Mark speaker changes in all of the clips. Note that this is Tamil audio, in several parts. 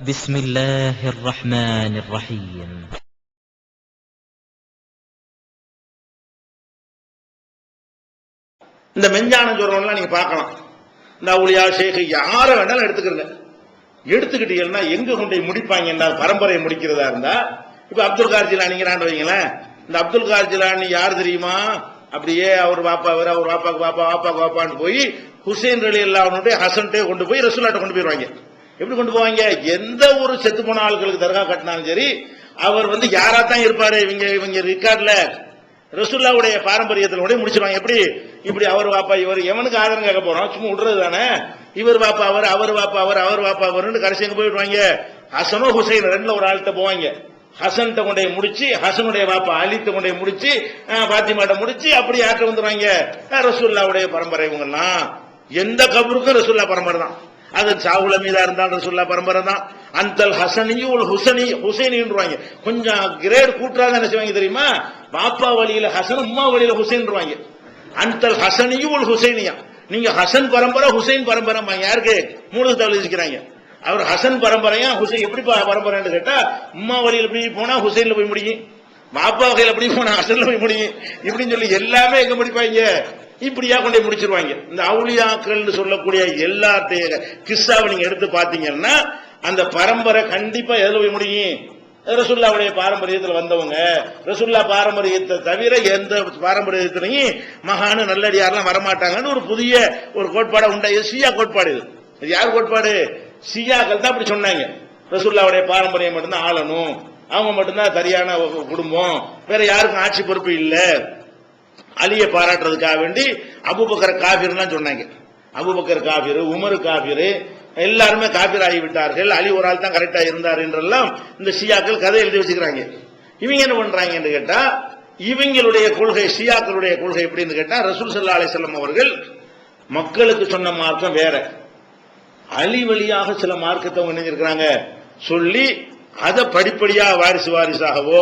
Speaker 1: بسم الله الرحمن الرحيم
Speaker 2: இந்த மெஞ்ஞானம் சொல்றவங்கலாம் நீங்க பார்க்கலாம் இந்த அவுளியா ஷேக் யாரை வேணாலும் எடுத்துக்கிறங்க எடுத்துக்கிட்டீங்கன்னா எங்க கொண்டு போய் முடிப்பாங்கன்னா பரம்பரையை முடிக்கிறதா இருந்தா இப்ப அப்துல் கார் ஜிலானிங்கிறான்னு வைங்களேன் இந்த அப்துல் கார் ஜிலானி யார் தெரியுமா அப்படியே அவர் வாப்பா அவர் அவர் வாப்பாக்கு வாப்பா வாப்பாக்கு வாப்பான்னு போய் ஹுசேன் அலி அல்லாவுடைய ஹசன்ட்டே கொண்டு போய் ரசூலாட்ட கொண்டு போயிருவாங்க எப்படி கொண்டு போவாங்க? எந்த ஒரு செத்து போன ஆளுகளுக்கு தர்கா கட்டினாலும் சரி அவர் வந்து யாரா தான் இருப்பாரு? இவங்க இவங்க ரெக்கார்ட்ல ரசுல்லாவுடைய பாரம்பரியத்தில் கூட முடிச்சிருவாங்க. எப்படி? இப்படி அவர் வாப்பா இவர் எவனுக்கு ஆதரவு கேட்க போறோம் சும்மா விடுறது தானே? இவர் வாப்பா அவர் அவர் வாப்பா அவர் அவர் வாப்பா அவர்னு கடைசி எங்க போயிடுவாங்க ஹசனோ ஹுசைன் ரெண்டுல ஒரு ஆள்கிட்ட போவாங்க. ஹசன்கிட்ட கொண்டே முடிச்சு ஹசனுடைய வாப்பா அலித்த கொண்டே முடிச்சு பாத்திமாட்ட முடிச்சு அப்படி யார்கிட்ட வந்துருவாங்க? ரசுல்லாவுடைய ரசூல்லாவுடைய பரம்பரை இவங்கெல்லாம். எந்த கபருக்கும் ரசூல்லா பரம்பரை தான். அது சாவுல மீதா இருந்தாலும் சொல்ல பரம்பரை தான். அந்தல் ஹசனியும் ஒரு ஹுசனி ஹுசைனின்றாங்க கொஞ்சம் கிரேட் கூட்டுறாங்க என்ன செய்வாங்க தெரியுமா? பாப்பா வழியில ஹசன் உம்மா வழியில ஹுசைன்றாங்க அந்தல் ஹசனியும் ஒரு ஹுசைனியா. நீங்க ஹசன் பரம்பரை ஹுசைன் பரம்பரை யாருக்கு? மூணு தவிர்க்கிறாங்க அவர் ஹசன் பரம்பரையா ஹுசைன் எப்படி பரம்பரைன்னு கேட்டா உம்மா வழியில் போய் போனா ஹுசைன்ல போய் முடியும். மாப்பா வகையில் எப்படி போனா அசல்ல போய் முடியும். இப்படின்னு சொல்லி எல்லாமே எங்க முடிப்பாங்க? இப்படியா கொண்டு போய் முடிச்சிருவாங்க. இந்த அவுளியாக்கள் சொல்லக்கூடிய எல்லாத்தைய கிஸ்ஸாவை நீங்க எடுத்து பாத்தீங்கன்னா அந்த பரம்பரை கண்டிப்பா எதுல போய் முடியும்? ரசுல்லாவுடைய பாரம்பரியத்தில் வந்தவங்க. ரசுல்லா பாரம்பரியத்தை தவிர எந்த பாரம்பரியத்திலையும் மகானு நல்லடியாரெல்லாம் வரமாட்டாங்கன்னு ஒரு புதிய ஒரு கோட்பாடை உண்டா? சியா கோட்பாடு இது. இது யார் கோட்பாடு? ஷியாக்கள் தான் அப்படி சொன்னாங்க. ரசுல்லாவுடைய பாரம்பரியம் மட்டும்தான் ஆளணும். அவங்க மட்டும்தான் சரியான குடும்பம். வேற யாருக்கும் ஆட்சி பொறுப்பு இல்லை. அலியை பாராட்டுறதுக்காக வேண்டி அபுபக்கர் காபிர்லாம் சொன்னாங்க. அபுபக்கர் காபீர் உமரு காபீர் எல்லாருமே காபீர் ஆகிவிட்டார்கள் அலி ஒரு ஆள் தான் கரெக்டா இருந்தார் என்றெல்லாம் இந்த ஷியாக்கள் கதை எழுதி வச்சுக்கிறாங்க. இவங்க என்ன பண்றாங்கன்னு கேட்டா இவங்களுடைய கொள்கை ஷியாக்களுடைய கொள்கை எப்படின்னு கேட்டா ரசூல் சல்லா அலிசல்லம் அவர்கள் மக்களுக்கு சொன்ன மார்க்கம் வேற. அலி வழியாக சில மார்க்கத்தை அவங்க நினைஞ்சிருக்கிறாங்க சொல்லி அதை படிப்படியாக வாரிசு வாரிசாகவோ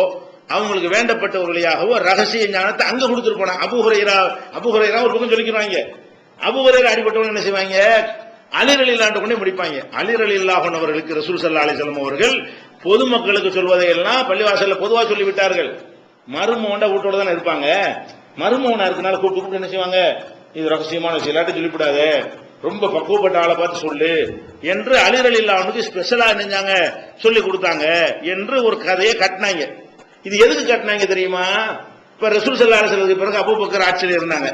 Speaker 2: அவங்களுக்கு வேண்டப்பட்டவர்களையாகவோ ரகசிய ஞானத்தை அங்க கொடுத்துட்டு போனாங்க அபுஹுரைரா அபுஹுரைரா ஒரு பக்கம் சொல்லிக்கிறாங்க. அபுஹுரைரா அடிபட்டவங்க என்ன செய்வாங்க? அலிரலி இல்லாண்டு கொண்டே முடிப்பாங்க. அலிரலி இல்லாஹன் அவர்களுக்கு ரசூல் சல்லா அலிசல்லம் அவர்கள் பொதுமக்களுக்கு சொல்வதை எல்லாம் பள்ளிவாசல்ல பொதுவாக சொல்லிவிட்டார்கள். வீட்டோட தானே இருப்பாங்க. மருமோனா இருக்கனால கூப்பிட்டு கூப்பிட்டு என்ன செய்வாங்க? இது ரகசியமான விஷயம் இல்லாட்டி சொல்லிவிடாது. ரொம்ப பக்குவப்பட்ட ஆளை பார்த்து சொல்லு என்று அலிரல் அவனுக்கு ஸ்பெஷலா நினைஞ்சாங்க சொல்லி கொடுத்தாங்க என்று ஒரு கதையை கட்டினாங்க. இது எதுக்கு கட்டினாங்க தெரியுமா? இப்ப ரசூல் சல்லா அலிஸ்லத்துக்கு பிறகு அபூபக்கர் ஆட்சியில் இருந்தாங்க.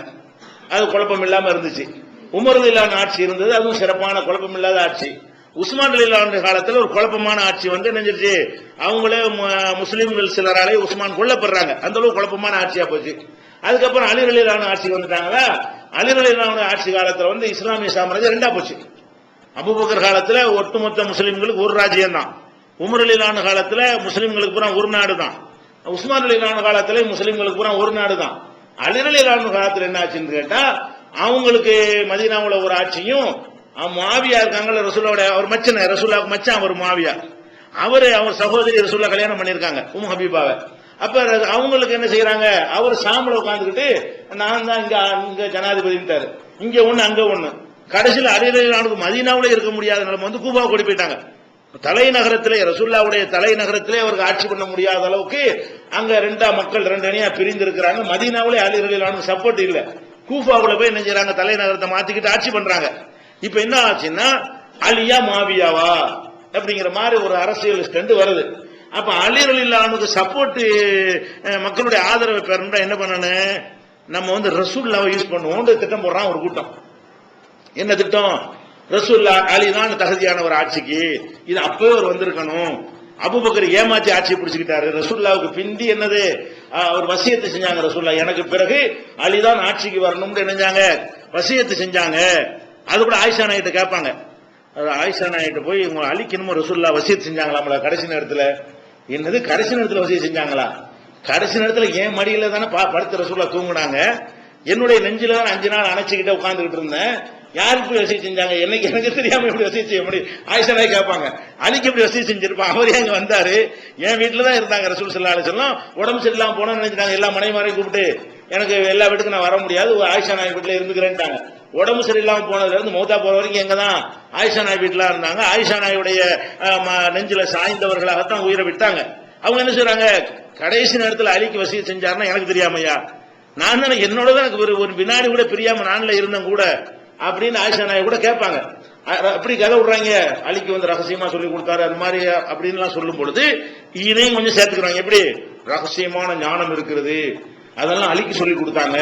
Speaker 2: அது குழப்பம் இல்லாம இருந்துச்சு. உமரது இல்லாத ஆட்சி இருந்தது அதுவும் சிறப்பான குழப்பம் இல்லாத ஆட்சி. உஸ்மான் இல்லாத காலத்தில் ஒரு குழப்பமான ஆட்சி வந்து நினைஞ்சிருச்சு அவங்களே முஸ்லீம்கள் சிலராலே உஸ்மான் கொல்லப்படுறாங்க. அந்த அளவு குழப்பமான ஆட்சியா போச்சு. அதுக்கப்புறம் அலி அலிலான ஆட்சிக்கு வந்துட்டாங்களா? அலிரலினாவுடைய ஆட்சி காலத்தில் வந்து இஸ்லாமிய சாம்ராஜ்யம் ரெண்டா போச்சு. அபுபக்கர் காலத்தில் ஒட்டுமொத்த முஸ்லீம்களுக்கு ஒரு ராஜ்யம் தான் உமர் அலிலான காலத்தில் முஸ்லீம்களுக்கு பூரா ஒரு நாடு தான் உஸ்மான் அலிலான காலத்தில் முஸ்லீம்களுக்கு பூரா ஒரு நாடு தான் அலி காலத்தில் என்ன ஆச்சுன்னு கேட்டால் அவங்களுக்கு மதினாவில் ஒரு ஆட்சியும் அவன் மாவியா இருக்காங்கல்ல ரசூலாவுடைய அவர் மச்சன ரசூலாவுக்கு மச்சான் அவர் மாவியா. அவரு அவர் சகோதரி ரசூல்லா கல்யாணம் பண்ணியிருக்காங்க உம் ஹபீபாவை. அப்ப ர- அவங்களுக்கு என்ன செய்யறாங்க அவர் சாமில் உட்காந்துக்கிட்டு நான் தான் இங்க இங்க ஜனாதிபதிட்டாரு இங்க ஒண்ணு அங்க ஒண்ணு. கடைசியில் அரியலானுக்கு மதீனாவுல இருக்க முடியாத நிலைமை வந்து கூபா கூடி போயிட்டாங்க. தலைநகரத்திலே ரசுல்லாவுடைய தலைநகரத்திலே அவருக்கு ஆட்சி பண்ண முடியாத அளவுக்கு அங்க ரெண்டா மக்கள் ரெண்டு அணியா பிரிந்து இருக்கிறாங்க மதீனாவிலே அலிரலானு சப்போர்ட் இல்ல. கூஃபாவுல போய் என்ன செய்யறாங்க தலைநகரத்தை மாத்திக்கிட்டு ஆட்சி பண்றாங்க. இப்ப என்ன ஆச்சுன்னா அலியா மாவியாவா அப்படிங்கிற மாதிரி ஒரு அரசியல் ஸ்டண்ட் வருது. அப்ப அலிரல் இல்லாமக்கு சப்போர்ட் மக்களுடைய ஆதரவை பெறணும்னா என்ன பண்ணணும்? நம்ம வந்து ரசூல்லாவை யூஸ் பண்ணுவோம் திட்டம் போடுறான் ஒரு கூட்டம். என்ன திட்டம்? ரசூல்லா அலி தான் தகுதியான ஒரு ஆட்சிக்கு. இது அப்பவே ஒரு வந்திருக்கணும். அபுபக்கர் ஏமாத்தி ஆட்சி பிடிச்சுக்கிட்டாரு. ரசூல்லாவுக்கு பிந்தி என்னது? அவர் வசியத்தை செஞ்சாங்க ரசூல்லா எனக்கு பிறகு அலிதான் ஆட்சிக்கு வரணும்னு நினைஞ்சாங்க. வசியத்தை செஞ்சாங்க. அது கூட ஆயிஷா நாயிட்ட கேட்பாங்க. ஆயிஷா நாயிட்ட போய் உங்க அழிக்கணுமோ? ரசூல்லா வசியத்தை செஞ்சாங்களாம்ல கடைசி நேரத்துல. என்னது கடைசி நேரத்தில் வசதி செஞ்சாங்களா? கடைசி நேரத்தில் என் மடியில் தானே பா- படுத்து ரசூல்லா தூங்குனாங்க. என்னுடைய நெஞ்சில தான் அஞ்சு நாள் அணைச்சிக்கிட்டே உட்காந்துக்கிட்டு இருந்தேன். யார் இப்படி வசதி செஞ்சாங்க? என்னைக்கு எனக்கு தெரியாம இப்படி வசதி செய்ய முடியும்? ஆயிஷனாய் கேட்பாங்க. அலிக்கு இப்படி வசதி செஞ்சிருப்பான்? அவர் ஏன் வந்தாரு. என் வீட்டில் தான் இருந்தாங்க ரசூல் சல்லா அலிசல்லாம் உடம்பு சரியில்லாம போனோம்னு நினைச்சிட்டாங்க. எல்லா மாதிரி கூப்பிட்டு எனக்கு எல்லா வீட்டுக்கும் நான் வர முடியாது. ஒரு ஆயிஷா நாய் வீட்டில் இருந்துக்கிறேன்ட்டாங்க. உடம்பு சரியில்லாம போனதுலேருந்து மௌத்தா போற வரைக்கும் எங்க தான் ஆயிஷா நாய் வீட்டுல இருந்தாங்க. ஆயிஷா நாயுடைய அஹ், நெஞ்சில சாய்ந்தவர்களாகத்தான் உயிரை விட்டாங்க. அவங்க என்ன செய்றாங்க? கடைசி நேரத்தில் அலிக்கு வசதி செஞ்சாருன்னா எனக்கு தெரியாமையா? நான் தானே என்னோட தான் எனக்கு ஒரு ஒரு வினாடி கூட பிரியாம நானில் இருந்தேன் கூட அப்படின்னு ஆயிஷா நாய் கூட கேட்பாங்க. அப்படி கதை விடுறாங்க. அலிக்கு வந்து ரகசியமா சொல்லி கொடுத்தாரு. அது மாதிரி அப்படின்லாம் சொல்லும் பொழுது இதையும் கொஞ்சம் சேர்த்துக்கிறாங்க. எப்படி? ரகசியமான ஞானம் இருக்கிறது. அதெல்லாம் அலிக்கு சொல்லி கொடுத்தாங்க.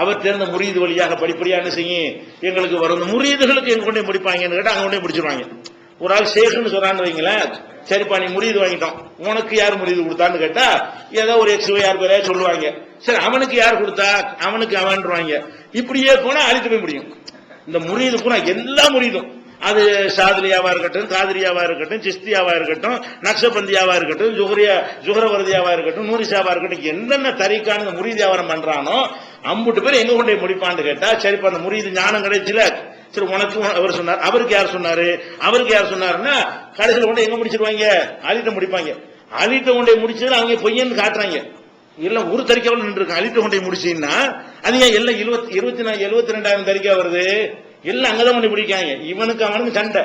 Speaker 2: அவர் தேர்ந்த முறியது வழியாக படிப்படியாக செய்யும் எங்களுக்கு வரும். இந்த முறியதுகளுக்கு எங்க கொண்டே முடிப்பாங்கன்னு கேட்டால் அங்க கொண்டே முடிச்சிருவாங்க. ஒரு ஆள் சேகுன்னு சொன்னான்னு வைங்களேன் சரிப்பா நீ முறியது வாங்கிட்டோம். உனக்கு யார் முறியது கொடுத்தான்னு கேட்டா ஏதோ ஒரு எக்ஸ் யார் பேரே சொல்லுவாங்க. சரி அவனுக்கு யார் கொடுத்தா? அவனுக்கு அவன்றாங்க இப்படியே போனா அழித்து போய் முடியும். இந்த முறியது பூரா எல்லா முறியதும். அது சாதிரியாவா இருக்கட்டும் காதிரியாவா இருக்கட்டும் சிஸ்தியாவா இருக்கட்டும் நக்ஷபந்தியாவா இருக்கட்டும் ஜுஹரியா ஜுஹரவரதியாவா இருக்கட்டும் நூரிசாவா இருக்கட்டும் என்னென்ன தரிக்கான முறி வியாபாரம் பண்றானோ அம்புட்டு பேர் எங்க கொண்டே முடிப்பான்னு கேட்டா சரிப்பா அந்த முறியது ஞானம் கிடைச்சில. சரி உனக்கு அவர் சொன்னார். அவருக்கு யார் சொன்னாரு? அவருக்கு யார் சொன்னாருன்னா கடைசியில் கொண்டு எங்க முடிச்சிருவாங்க? அலிட்ட முடிப்பாங்க. அழித்த கொண்டே முடிச்சதுல அவங்க பொய்யன்னு காட்டுறாங்க. எல்லாம் ஒரு தறிக்காவில் நின்று இருக்கு கொண்டே கொண்டு முடிச்சீங்கன்னா அது ஏன் எல்லாம் இருபத்தி இருபத்தி நாலு எழுபத்தி ரெண்டாயிரம் தறிக்கா வருது? எல்லாம் அங்கதான் கொண்டு பிடிக்காங்க. இவனுக்கு அவனுக்கு சண்டை.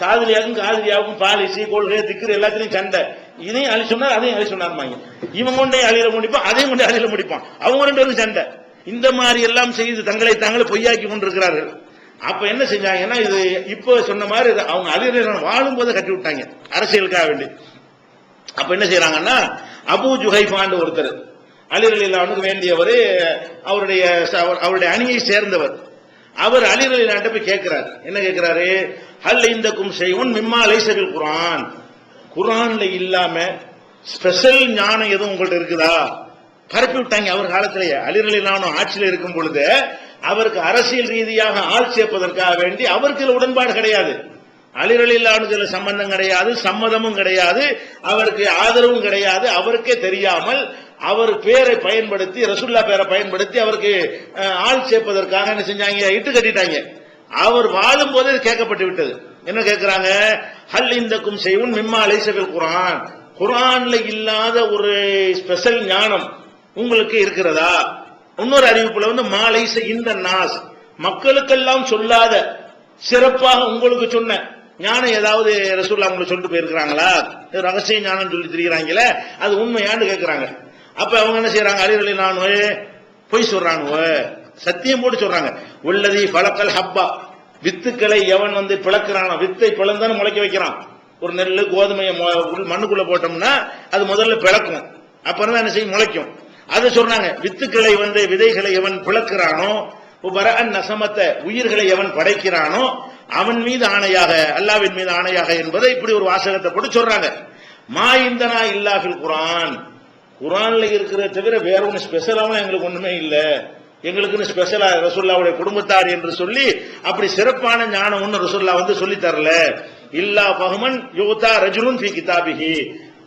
Speaker 2: சாதிரியாவுக்கும் காதிரியாவுக்கும் பாலிசி கொள்கை திக்கிற எல்லாத்திலையும் சண்டை. இதையும் அழி சொன்னார் அதையும் அழி சொன்னார்மாங்க இவன் கொண்டே அழியில முடிப்பான் அதையும் கொண்டே அழியில முடிப்பான். அவங்க ரெண்டு பேரும் சண்டை. இந்த மாதிரி எல்லாம் செய்து தங்களை தாங்களே பொய்யாக்கி கொண்டிருக்கிறார்கள். அப்ப என்ன செஞ்சாங்கன்னா இது இப்போ சொன்ன மாதிரி இது அவங்க அலிரன் வாழும் போது கட்டி விட்டாங்க. அரசியலுக்காக வேண்டி. அப்ப என்ன செய்யறாங்கன்னா அபு ஜுஹைஃபான்னு ஒருத்தர் அலிரலிலானுக்கு வேண்டியவர் அவருடைய அவர்- அவருடைய அணியை சேர்ந்தவர். அவர் அலிரலிலான்ட்ட போய் கேட்கிறார். என்ன கேட்கிறாரு? ஹல் இந்தக்கும் செய்வன் மிம்மா லைசபில் குரான் குரான்ல இல்லாம ஸ்பெஷல் ஞானம் எதுவும் உங்கள்ட்ட இருக்குதா? பரப்பி விட்டாங்க அவர் காலத்திலேயே. அலிரலிலானும் ஆட்சியில் இருக்கும் பொழுது அவருக்கு அரசியல் ரீதியாக ஆள் சேர்ப்பதற்காக வேண்டி அவருக்கு உடன்பாடு கிடையாது. அலிரலிலானுல சம்பந்தம் கிடையாது சம்மதமும் கிடையாது அவருக்கு ஆதரவும் கிடையாது அவருக்கே தெரியாமல் அவர் பேரை பயன்படுத்தி ரசுல்லா பேரை பயன்படுத்தி அவருக்கு ஆள் சேர்ப்பதற்காக என்ன செஞ்சாங்க? இட்டு கட்டிட்டாங்க. அவர் வாழும் போது கேட்கப்பட்டு விட்டது. என்ன கேட்கிறாங்க? ஹல் இந்தக்கும் செய்வன் மிம்மா அலைசபில் குரான் குரான்ல இல்லாத ஒரு ஸ்பெஷல் ஞானம் உங்களுக்கு இருக்கிறதா? இன்னொரு அறிவிப்புல வந்து மாலை இந்த நாஸ். மக்களுக்கெல்லாம் சொல்லாத சிறப்பாக உங்களுக்கு சொன்ன ஞானம் ஏதாவது ரசூல்லா உங்களுக்கு சொல்லிட்டு போயிருக்கிறாங்களா? ரகசிய ஞானம் சொல்லி தெரிகிறாங்களே அது உண்மையான்னு கேட்கிறாங்க அப்ப அவங்க என்ன செய்யறாங்க அறிவுரை நான் பொய் சொல்றாங்க சத்தியம் போட்டு சொல்றாங்க. உள்ளதி பழக்கல் ஹப்பா. வித்துக்களை எவன் வந்து பிளக்கிறானோ வித்தை பிளந்தானு முளைக்க வைக்கிறான். ஒரு நெல் கோதுமையை மண்ணுக்குள்ள போட்டோம்னா அது முதல்ல பிளக்கும். அப்புறம் தான் என்ன செய்யும்? முளைக்கும். அதை சொன்னாங்க வித்துக்களை வந்து விதைகளை எவன் பிளக்கிறானோ வரஅன் நசமத்தை உயிர்களை எவன் படைக்கிறானோ அவன் மீது ஆணையாக அல்லாவின் மீது ஆணையாக என்பதை இப்படி ஒரு வாசகத்தை போட்டு சொல்றாங்க. மா இந்தனா இல்லாஃபில் குரான் குரான்ல இருக்கிற தவிர வேற ஒன்று ஸ்பெஷலாகவும் எங்களுக்கு ஒண்ணுமே இல்லை. எங்களுக்குன்னு ஸ்பெஷலா ரசுல்லாவுடைய குடும்பத்தார் என்று சொல்லி அப்படி சிறப்பான ஞானம் ஒன்று ரசுல்லா வந்து சொல்லி தரல. இல்லா பகுமன் யோதா ரஜுலுன் பி கிதாபிஹி.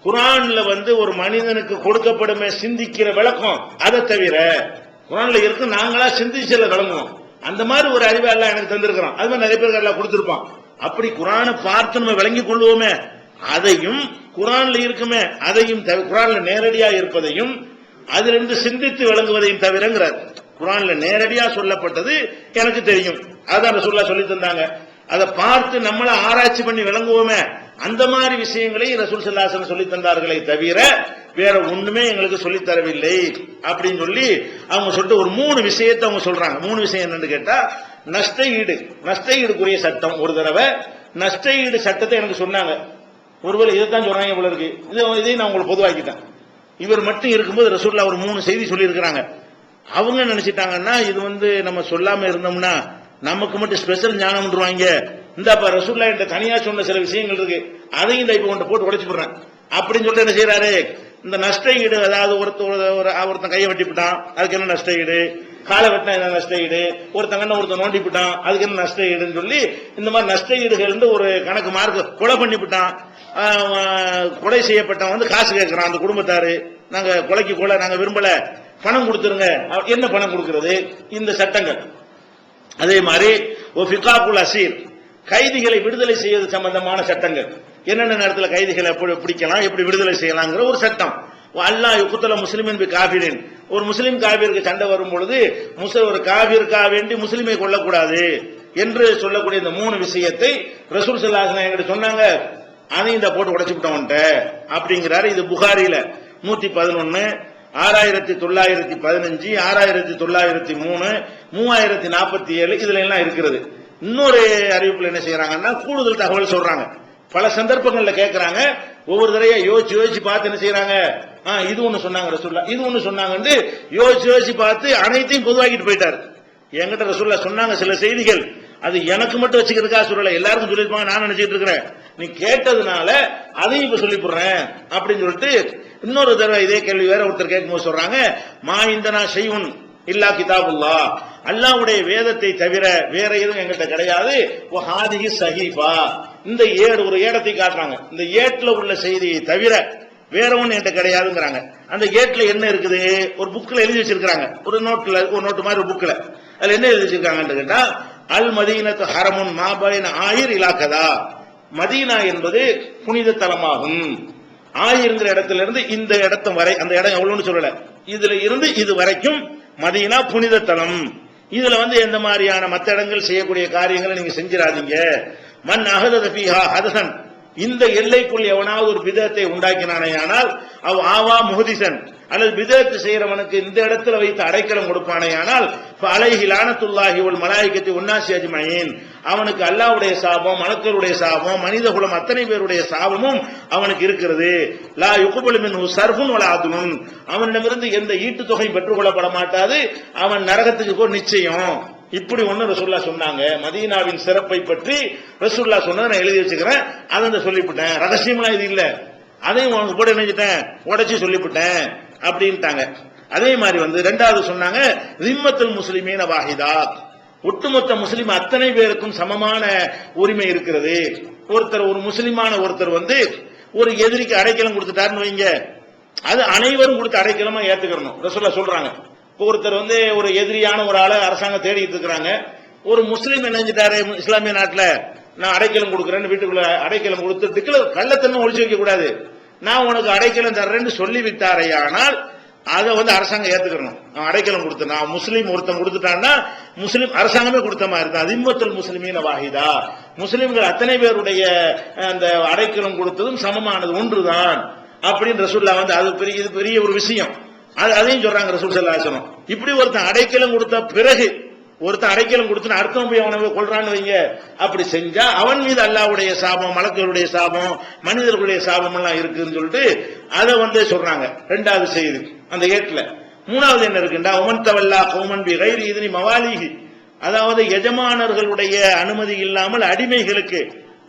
Speaker 2: குரான்ல வந்து ஒரு மனிதனுக்கு கொடுக்கப்படுமே சிந்திக்கிற விளக்கம். அதை தவிர குரான்ல இருக்கு நாங்களா சிந்திச்சல விளங்குவோம். அந்த மாதிரி ஒரு அறிவை எல்லாம் எனக்கு தந்திருக்கிறோம் அது மாதிரி நிறைய பேருக்கு எல்லாம் கொடுத்துருப்பான். அப்படி குரானை பார்த்து நம்ம விளங்கி கொள்வோமே அதையும் குரான்ல இருக்குமே அதையும் குரான்ல நேரடியா இருப்பதையும் அதிலிருந்து சிந்தித்து விளங்குவதையும் தவிரங்கிறார். குரான்ல நேரடியா சொல்லப்பட்டது எனக்கு தெரியும். அதான் ரசூல்லா சொல்லி தந்தாங்க. அதை பார்த்து நம்மள ஆராய்ச்சி பண்ணி விளங்குவோமே அந்த மாதிரி விஷயங்களை ரசூல் சல்லாசன் சொல்லி தந்தார்களே தவிர வேற ஒண்ணுமே எங்களுக்கு சொல்லித்தரவில்லை அப்படின்னு சொல்லி அவங்க சொல்லிட்டு ஒரு மூணு விஷயத்தை அவங்க சொல்றாங்க. மூணு விஷயம் என்னன்னு கேட்டா நஷ்ட ஈடு. நஷ்ட ஈடுக்குரிய சட்டம் ஒரு தடவை. நஷ்ட ஈடு சட்டத்தை எனக்கு சொன்னாங்க. ஒருவேளை இதைத்தான் சொல்றாங்க இவ்வளவு இருக்கு. இது இதையும் நான் உங்களுக்கு பொதுவாக்கிட்டேன். இவர் மட்டும் இருக்கும்போது ரசூல்லா ஒரு மூணு செய்தி சொல்லியிருக்கிறாங்க. அவங்க நினைச்சிட்டாங்கன்னா இது வந்து நம்ம சொல்லாம இருந்தோம்னா நமக்கு மட்டும் ஸ்பெஷல் இந்த இந்தாப்பா ரசூல்லா என்கிட்ட தனியா சொன்ன சில விஷயங்கள் இருக்கு. அதையும் இந்த இப்ப கொண்டு போட்டு உடைச்சு போடுறேன் அப்படின்னு சொல்லிட்டு என்ன செய்யறாரு இந்த நஷ்ட ஈடு அதாவது ஒருத்தர் ஒரு- ஒருத்தன் கையை வெட்டிவிட்டான் அதுக்கு என்ன நஷ்ட ஈடு? காலை வெட்டினா என்ன நஷ்ட ஈடு? ஒருத்தன் கண்ணை ஒருத்தன் நோண்டிவிட்டான் அதுக்கு என்ன நஷ்ட ஈடுன்னு சொல்லி இந்த மாதிரி நஷ்ட ஈடுகள் ஒரு கணக்கு மார்க் கொலை பண்ணி விட்டான். கொலை செய்யப்பட்டவன் வந்து காசு கேட்கிறான் அந்த குடும்பத்தாரு. நாங்க கொலைக்கு கொலை நாங்க விரும்பல. பணம் கொடுத்துருங்க. என்ன பணம் கொடுக்கறது? இந்த சட்டங்கள். அதே மாதிரி ஒரு ஃபிகாக்குல் அசீர். கைதிகளை விடுதலை செய்வது சம்பந்தமான சட்டங்கள். என்னென்ன நேரத்தில் கைதிகளை எப்படி பிடிக்கலாம் எப்படி விடுதலை செய்யலாங்கிற ஒரு சட்டம். அல்லாஹ் யுக்குத்தல முஸ்லிமின் பி காபிரின். ஒரு முஸ்லீம் காவிருக்கு சண்டை வரும் பொழுது முஸ்லிம் ஒரு காவிற்காக வேண்டி முஸ்லிமை கொல்லக்கூடாது என்று சொல்லக்கூடிய இந்த மூணு விஷயத்தை ரசூல் சல்லாஹ் என்கிட்ட சொன்னாங்க. அதையும் இந்த போட்டு உடைச்சு அப்படிங்கிறாரு. இது புகாரியில நூத்தி பதினொன்னு ஆறாயிரத்தி தொள்ளாயிரத்தி பதினஞ்சு ஆறாயிரத்தி தொள்ளாயிரத்தி மூணு மூவாயிரத்தி நாற்பத்தி ஏழு இதுல எல்லாம் இருக்கிறது. இன்னொரு அறிவிப்புல என்ன செய்யறாங்கன்னா கூடுதல் தகவல் சொல்றாங்க. பல சந்தர்ப்பங்கள்ல கேட்கறாங்க ஒவ்வொரு தடையா யோசிச்சு யோசிச்சு பார்த்து என்ன செய்யறாங்க ஆ, இது ஒண்ணு சொன்னாங்க ரசூல்லா இது ஒண்ணு சொன்னாங்கன்னு யோசிச்சு யோசிச்சு பார்த்து அனைத்தையும் பொதுவாக்கிட்டு போயிட்டாரு. என்கிட்ட ரசூல்லா சொன்னாங்க சில செய்திகள். அது எனக்கு மட்டும் வச்சுக்கிறதுக்காக சொல்லல. எல்லாருக்கும் சொல்லியிருப்பாங்க. நான் நினைச்சிட்டு இருக்கிறேன். நீ கேட்டதுனால அதையும் இப்ப சொல்லி போடுறேன் அப்படின்னு சொல்லிட்டு இன்னொரு தடவை இதே கேள்வி வேற ஒருத்தர் கேட்கும்போது சொல்றாங்க மா இந்தனா செய்வன் இல்லா கிதாபுல்லா. அல்லாவுடைய வேதத்தை தவிர வேற எதுவும் எங்கிட்ட கிடையாது. ஓ சஹீஃபா. இந்த ஏடு ஒரு ஏடத்தை காட்டுறாங்க. இந்த ஏட்டில் உள்ள செய்தியை தவிர வேற ஒண்ணு என்கிட்ட கிடையாதுங்கிறாங்க. அந்த ஏட்டில் என்ன இருக்குது? ஒரு புக்ல எழுதி வச்சிருக்காங்க ஒரு நோட்ல ஒரு நோட்டு மாதிரி ஒரு புக்ல அதுல என்ன எழுதி வச்சிருக்காங்கன்னு கேட்டா அல் மதீனத்து ஹரமுன் மாபைன் ஆயிர் இலாக்கதா மதீனா என்பது புனித தலமாகும். ஆயிருங்கிற இடத்துல இருந்து இந்த இடத்தம் வரை அந்த இடம் எவ்வளவுன்னு சொல்லல. இதுல இருந்து இது வரைக்கும் மதியனா புனித தலம் இதுல வந்து எந்த மாதிரியான மற்ற இடங்கள் செய்யக்கூடிய காரியங்களை நீங்க செஞ்சிடாதீங்க மண் அகதத பீஹா ஹதசன். இந்த எல்லைக்குள் எவனாவது ஒரு விதத்தை உண்டாக்கினானேயானால் அவ் ஆவா முஹதிசன். அல்லது விதத்து செய்யறவனுக்கு இந்த இடத்துல வைத்து அடைக்கலம் கொடுப்பானேயானால் அலைஹி லானத்துல்லாஹி உல் மலாய்க்கத்தி உன்னாசி அஜ்மயின். அவனுக்கு அல்லாவுடைய சாபம் மலக்கருடைய சாபம் மனித குலம் அத்தனை பேருடைய சாபமும் அவனுக்கு இருக்கிறது. லா யுகுபலுமின் சர்ஃபுன் வலா அவனிடமிருந்து எந்த ஈட்டு தொகை பெற்றுக்கொள்ளப்பட மாட்டாது. அவன் நரகத்துக்கு போய் நிச்சயம். இப்படி ஒண்ணு ரசுல்லா சொன்னாங்க. மதீனாவின் சிறப்பை பற்றி ரசுல்லா சொன்னதை நான் எழுதி வச்சுக்கிறேன். அதை நான் சொல்லிவிட்டேன். ரகசியம்லாம் இது இல்லை. அதையும் உனக்கு கூட நினைச்சிட்டேன் உடச்சி சொல்லிவிட்டேன். அப்படின்ட்டாங்க. அதே மாதிரி வந்து ரெண்டாவது சொன்னாங்க ரிம்மத்துல் முஸ்லிமீன வாஹிதா. ஒட்டுமொத்த முஸ்லிம் அத்தனை பேருக்கும் சமமான உரிமை இருக்கிறது. ஒருத்தர் ஒரு முஸ்லிமான ஒருத்தர் வந்து ஒரு எதிரிக்கு அடைக்கலம் கொடுத்துட்டாருன்னு வைங்க. அது அனைவரும் கொடுத்து அடைக்கலமா ஏத்துக்கணும் ரசூல்லா சொல்றாங்க. இப்போ ஒருத்தர் வந்து ஒரு எதிரியான ஒரு ஆளை அரசாங்கம் தேடிட்டு இருக்கிறாங்க. ஒரு முஸ்லீம் இணைஞ்சிட்டாரு இஸ்லாமிய நாட்டில். நான் அடைக்கலம் கொடுக்குறேன்னு வீட்டுக்குள்ள அடைக்கலம் கொடுத்து கள்ளத்தன்மை ஒழிச்சு வைக்க கூடாது நான் உனக்கு அடைக்கலம் தர்றேன்னு சொல்லிவிட்டாரே ஆனால் அதை வந்து அரசாங்கம் ஏத்துக்கணும். அடைக்கலம் கொடுத்தான். முஸ்லீம் ஒருத்தன் கொடுத்துட்டான்னா முஸ்லீம் அரசாங்கமே கொடுத்த மாதிரி தான். அதிம்மத்துல் முஸ்லிமீன வாஹிதா. முஸ்லீம்கள் அத்தனை பேருடைய அந்த அடைக்கலம் கொடுத்ததும் சமமானது. ஒன்றுதான். அப்படின்னு ரசூல்லா வந்து அது பெரிய இது பெரிய ஒரு விஷயம். அது அதையும் சொல்றாங்க ரசூல் சல்லாசனம் இப்படி ஒருத்தன் அடைக்கலம் கொடுத்த பிறகு ஒருத்தன் அடைக்கலம் கொடுத்து அர்த்தம் போய் அவனை கொள்றான்னு வைங்க. அப்படி செஞ்சா அவன் மீது அல்லாவுடைய சாபம் மலக்களுடைய சாபம் மனிதர்களுடைய சாபம் எல்லாம் இருக்குன்னு சொல்லிட்டு அதை வந்து சொல்றாங்க. ரெண்டாவது செய்தி. அந்த ஏட்டுல. மூணாவது என்ன இருக்குண்டா? உமன் தவல்லா கௌமன் பி கைரி இதனி மவாலிகி அதாவது எஜமானர்களுடைய அனுமதி இல்லாமல் அடிமைகளுக்கு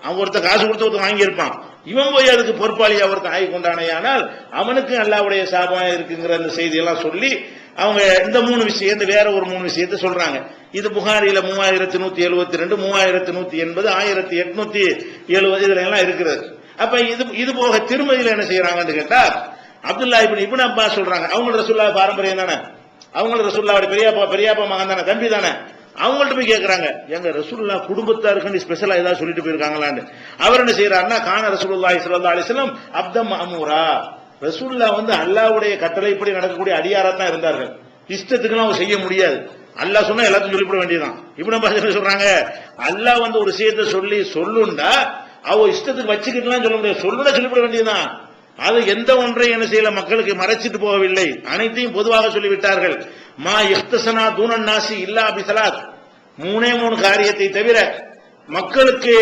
Speaker 2: அவன் ஒருத்தன் காசு கொடுத்து ஒருத்தன் வாங்கியிருப்பான். இவன் போய் அதுக்கு பொறுப்பாளியா ஒருத்தன் ஆகி கொண்டானையானால் அவனுக்கு அல்லாவுடைய சாபம் இருக்குங்கிற அந்த செய்தியெல்லாம் சொல்லி அவங்க இந்த மூணு விஷயத்தை வேற ஒரு மூணு விஷயத்தை சொல்றாங்க. இது புகாரியில மூவாயிரத்தி நூத்தி எழுபத்தி ரெண்டு மூவாயிரத்தி நூத்தி எண்பது ஆயிரத்தி எட்நூத்தி எழுபது இதுல எல்லாம் இருக்கிறது அப்ப இது இது போக திருமதியில என்ன செய்யறாங்கன்னு கேட்டா அப்துல்லா இப்படி இப்னு அப்பா சொல்றாங்க. அவங்க ரசுல்லா பாரம்பரியம் தானே? அவங்க ரசுல்லாவோட பெரியப்பா பெரியாப்பா மகன் தானே? தம்பி தானே? அவங்கள்ட்ட போய் கேட்கறாங்க எங்க ரசூல்லா குடும்பத்தாருக்குன்னு ஸ்பெஷலா ஏதாவது சொல்லிட்டு போயிருக்காங்களான்னு. அவர் என்ன செய்யறாருன்னா கான ரசூலுல்லாஹி ஸல்லல்லாஹு அலைஹி வஸல்லம் அப்தம் மஅமூரா ரசூல்லா வந்து அல்லாஹ்வுடைய கட்டளைப்படி நடக்கக்கூடிய அடியாரா தான் இருந்தார்கள். இஷ்டத்துக்குலாம் அவங்க செய்ய முடியாது. அல்லாஹ் சொன்னா எல்லாத்தையும் சொல்லிவிட வேண்டியதுதான். இப்னு நம்ம என்ன சொல்றாங்க? அல்லாஹ் வந்து ஒரு விஷயத்தை சொல்லி சொல்லுண்டா அவ இஷ்டத்துக்கு வச்சுக்கிட்டுலாம் சொல்ல முடியாது. சொல்லுனா சொல்லிவிட வேண்டியதுதான். அது எந்த ஒன்றை என்ன செய்யல மக்களுக்கு மறைச்சிட்டு போகவில்லை. அனைத்தையும் பொதுவாக சொல்லிவிட்டார்கள். மா இஃப்தசனா தூனன் நாசி இல்லா பிசலாத் மூணே மூணு காரியத்தை தவிர மக்களுக்கு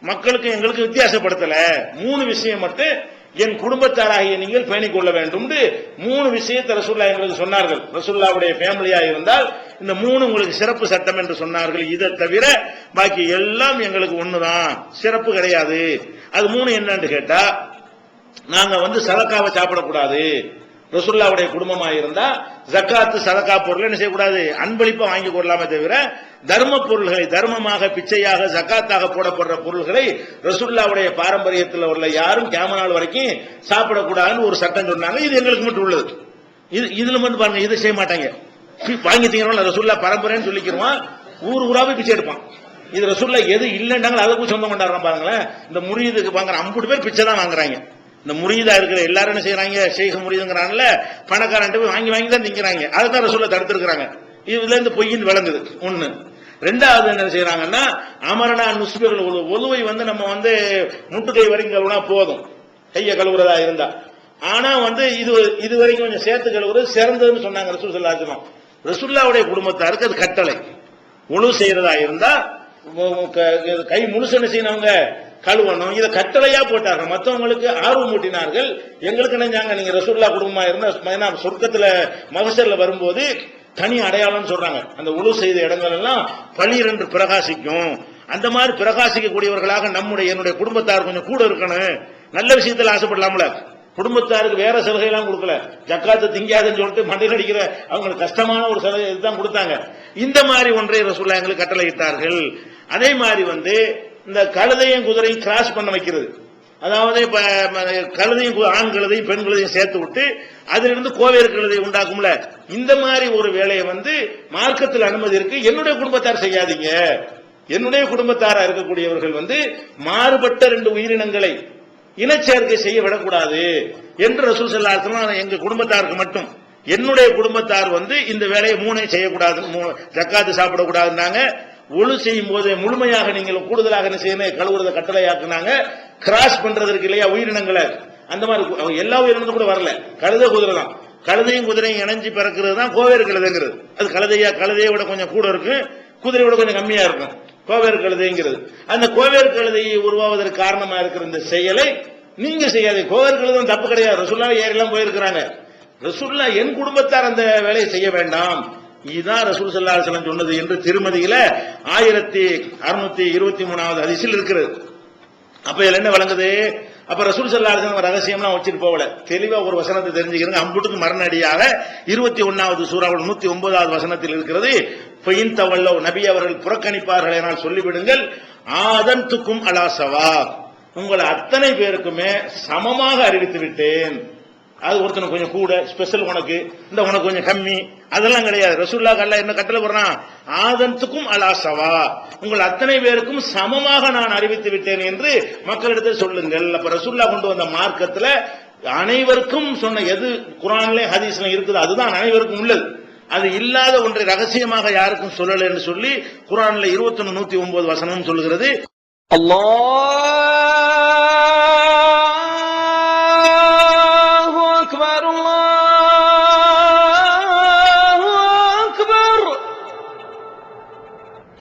Speaker 2: மக்களுக்கு எங்களுக்கு வித்தியாசப்படுத்தல. மூணு விஷயம் மட்டும் என் குடும்பத்தாராகிய நீங்கள் பேணிக் கொள்ள வேண்டும் மூணு விஷயத்தை ரசுல்லா எங்களுக்கு சொன்னார்கள். ரசுல்லாவுடைய ஃபேமிலியா இருந்தால் இந்த மூணு உங்களுக்கு சிறப்பு சட்டம் என்று சொன்னார்கள். இதை தவிர பாக்கி எல்லாம் எங்களுக்கு ஒண்ணுதான். சிறப்பு கிடையாது. அது மூணு என்னன்னு கேட்டா நாங்க வந்து சதக்காவை சாப்பிடக்கூடாது. ரசுல்லாவுடைய குடும்பமா இருந்தா ஜக்காத்து சதக்கா பொருள் என்ன செய்யக்கூடாது? அன்பளிப்பா வாங்கி கொள்ளலாமே தவிர தர்ம பொருள்களை தர்மமாக பிச்சையாக ஜக்காத்தாக போடப்படுற பொருள்களை ரசுல்லாவுடைய பாரம்பரியத்தில் உள்ள யாரும் கேம நாள் வரைக்கும் சாப்பிடக்கூடாதுன்னு ஒரு சட்டம் சொன்னாங்க. இது எங்களுக்கு மட்டும் உள்ளது. இது இதுல மட்டும் பாருங்க இதை செய்ய மாட்டாங்க. வாங்கி திங்கிறோம் ரசுல்லா பரம்பரைன்னு சொல்லிக்கிறோம்? ஊர் ஊராவே பிச்சை எடுப்பான். இது ரசுல்லா எது இல்லைன்னாங்களோ அதை போய் சொந்தம் கொண்டாடுறோம் பாருங்களேன். இந்த முறியதுக்கு வாங்குற அம்புட்டு பேர் பிச்சை தான் வாங்குறாங்க. இந்த முறியதா இருக்கிற எல்லாரும் என்ன செய்யறாங்க ஷேக முறியுங்கிறாங்கல்ல பணக்காரன்ட்டு போய் வாங்கி வாங்கி தான் திங்கிறாங்க. அதை தான் ரசூலை தடுத்துருக்கிறாங்க. இதுல இருந்து பொய்யின் விளங்குது. ஒண்ணு. ரெண்டாவது என்ன செய்யறாங்கன்னா அமரனா நுஸ்புகள் ஒலுவை வந்து நம்ம வந்து முட்டுக்கை வரைக்கும் கழுவுனா போதும். கையை கழுவுறதா இருந்தா. ஆனா வந்து இது இது வரைக்கும் கொஞ்சம் சேர்த்து கழுவுறது சிறந்ததுன்னு சொன்னாங்க ரசூல் சல்லாச்சனம் ரசுல்லாவுடைய குடும்பத்தாருக்கு அது கட்டளை. முழு செய்யறதா இருந்தா கை முழுசு என்ன செய்யணவங்க கழுவணும். இதை கட்டளையா போட்டாங்க மற்றவங்களுக்கு ஆர்வம் ஊட்டினார்கள். எங்களுக்கு நினைஞ்சாங்க நீங்க ரசூல்லா குடும்பமா இருந்தா ஏன்னா சொர்க்கத்துல மகசர்ல வரும்போது தனி அடையாளம்னு சொல்றாங்க. அந்த உழு செய்த இடங்கள் எல்லாம் பனிரெண்டு பிரகாசிக்கும். அந்த மாதிரி பிரகாசிக்கக்கூடியவர்களாக நம்முடைய என்னுடைய குடும்பத்தார் கொஞ்சம் கூட இருக்கணும். நல்ல விஷயத்துல ஆசைப்படலாம்ல. குடும்பத்தாருக்கு வேற சலுகையெல்லாம் கொடுக்கல. ஜக்காத்து திங்காதுன்னு சொல்லிட்டு மண்டையில் அடிக்கிற அவங்களுக்கு கஷ்டமான ஒரு சலுகை இதுதான் கொடுத்தாங்க. இந்த மாதிரி ஒன்றை ரசூல்லா எங்களுக்கு கட்டளையிட்டார்கள். அதே மாதிரி வந்து இந்த கழுதையும் குதிரையும் கிராஸ் பண்ண வைக்கிறது. அதாவது கழுதையும் ஆண் கழுதையும் பெண் கழுதையும் சேர்த்து விட்டு அதிலிருந்து கோவேறு கழுதை உண்டாக்கும்ல. இந்த மாதிரி ஒரு வேலையை வந்து மார்க்கத்தில் அனுமதி இருக்கு. என்னுடைய குடும்பத்தார் செய்யாதீங்க. என்னுடைய குடும்பத்தாரா இருக்கக்கூடியவர்கள் வந்து மாறுபட்ட ரெண்டு உயிரினங்களை இனச்சேர்க்கை செய்ய விடக்கூடாது என்று ரசூல் ஸல்லல்லாஹு எங்க குடும்பத்தாருக்கு மட்டும். என்னுடைய குடும்பத்தார் வந்து இந்த வேலையை மூணே செய்யக்கூடாது ஜக்காத்து சாப்பிடக்கூடாதுன்னாங்க. ஒழு செய்யும் போது முழுமையாக நீங்கள் கூடுதலாக என்ன செய்யணும்? கழுவுறத கட்டளையாக்குனாங்க. கிராஸ் பண்றதற்கு இல்லையா உயிரினங்களை அந்த மாதிரி அவங்க எல்லா உயிரினத்தும் கூட வரல. கழுத குதிரை தான். கழுதையும் குதிரையும் இணைஞ்சு பிறக்கிறது தான் கோவேறு கழுதைங்கிறது. அது கழுதையா கழுதையை விட கொஞ்சம் கூட இருக்கும். குதிரையோட கொஞ்சம் கம்மியா இருக்கும். கோவேறு கழுதைங்கிறது. அந்த கோவேறு கழுதையை உருவாவதற்கு காரணமா இருக்கிற இந்த செயலை நீங்க செய்யாது கோவேறு கழுதை தப்பு கிடையாது. ரசுல்லா ஏறிலாம் போயிருக்கிறாங்க. ரசுல்லா என் குடும்பத்தார் அந்த வேலையை செய்ய வேண்டாம். இதுதான் ரசூல் சல்லா அலுவலம் சொன்னது என்று திருமதியில ஆயிரத்தி அறுநூத்தி இருபத்தி மூணாவது அதிசயில் இருக்கிறது. அப்ப இதுல என்ன வழங்குது அப்ப ரசூல் சல்லா அலுவலம் ரகசியம்லாம் வச்சுட்டு போகல. தெளிவா ஒரு வசனத்தை தெரிஞ்சுக்கிறங்க. அம்புட்டுக்கு மரணடியாக இருபத்தி ஒன்னாவது சூறாவில் நூத்தி ஒன்பதாவது வசனத்தில் இருக்கிறது. பொயின் தவள்ளோ நபி அவர்கள் புறக்கணிப்பார்கள் எனால் சொல்லிவிடுங்கள். ஆதன்துக்கும் அலாசவா உங்களை அத்தனை பேருக்குமே சமமாக அறிவித்து விட்டேன். அது ஒருத்தனை கொஞ்சம் கூட ஸ்பெஷல் உனக்கு இந்த உனக்கு கொஞ்சம் கம்மி அதெல்லாம் கிடையாது. ரசூல்லா கல்லா என்ன கட்டளை போடுறான்? ஆதத்துக்கும் அலாசவா உங்கள் அத்தனை பேருக்கும் சமமாக நான் அறிவித்து விட்டேன் என்று மக்களிடத்தில் சொல்லுங்கள். அப்ப ரசூல்லா கொண்டு வந்த மார்க்கத்துல அனைவருக்கும் சொன்ன எது குரான்ல ஹதீஸ்ல இருக்குது அதுதான் அனைவருக்கும் உள்ளது. அது இல்லாத ஒன்றை ரகசியமாக யாருக்கும் சொல்லலன்னு சொல்லி குரான்ல இருபத்தி ஒன்னு நூத்தி ஒன்பது வசனம் சொல்லுகிறது.
Speaker 3: அல்லாஹ்!